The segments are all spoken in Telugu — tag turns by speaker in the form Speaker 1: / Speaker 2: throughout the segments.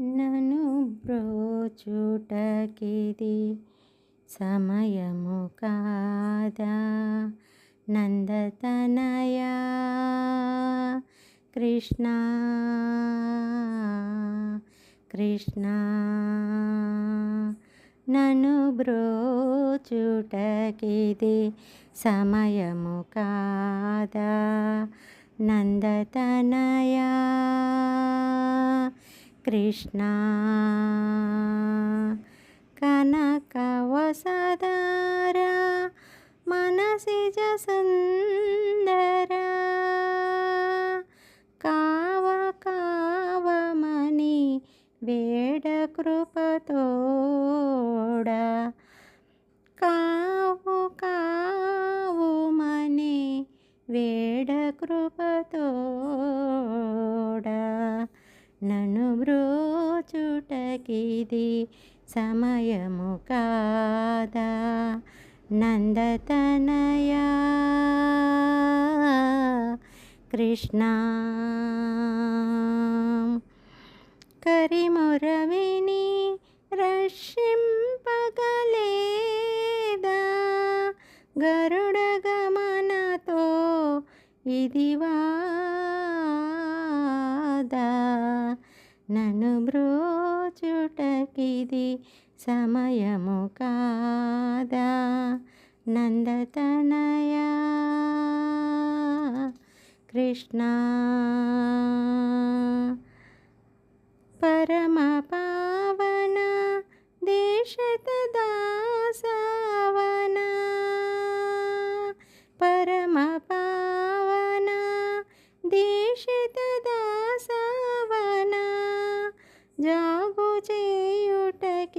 Speaker 1: నను బ్రోచుటకిది సమయము కాదా? నందతనయా కృష్ణ కృష్ణ నను బ్రోచుటకిది సమయము కాదా? నందతనయా కృష్ణ. కనకవసదారా మనసిజ సుందరా కావ కావమని వేడ కృపతోడ. కావు కావుమని వేడ కృపతో నన్ను బ్రోచుటకిది సమయము కాదా? నందతనయా కృష్ణ. కరిమురవిని రక్షింపగలేదా? గరుడగమనతో ఇదివా నన్ను బ్రోచుటకిది సమయము కాదా? నందతనయా? కృష్ణ? పరమ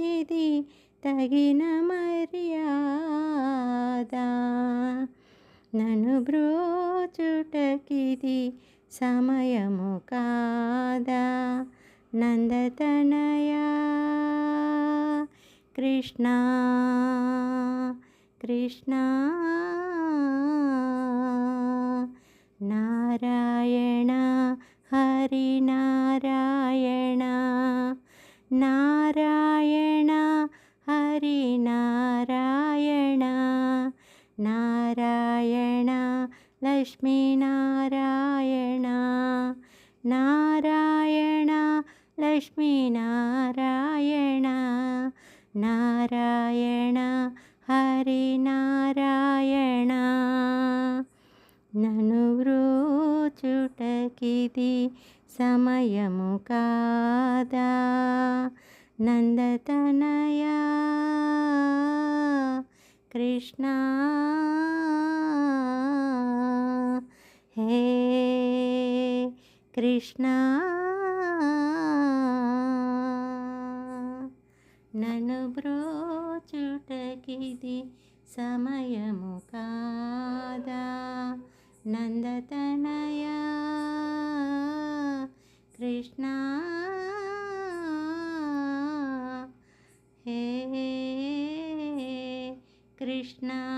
Speaker 1: చేయుటకిది తగిన మర్యాద. నన్ను బ్రోచుటకిది సమయము కాదా? నందతనయా కృష్ణ కృష్ణ నారాయణ హరి నారాయణ నారాయణ హరి నారాయణ నారాయణ లక్ష్మీ నారాయణ నారాయణ లక్ష్మీ నారాయణ నారాయణ హరి నారాయణ నను బ్రోచుటకిది సమయము కాదా నందతనయా కృష్ణ హే కృష్ణ నన్ను బ్రోచుటకిది సమయము కాదా నందతనయా కృష్ణా Krishna.